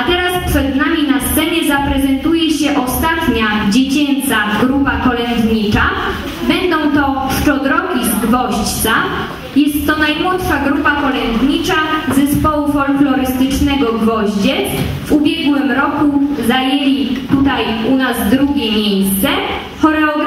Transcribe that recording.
A teraz przed nami na scenie zaprezentuje się ostatnia dziecięca grupa kolędnicza. Będą to Szczodroki z Gwoźdźca. Jest to najmłodsza grupa kolędnicza zespołu folklorystycznego Gwoździec. W ubiegłym roku zajęli tutaj u nas drugie miejsce. Choreografem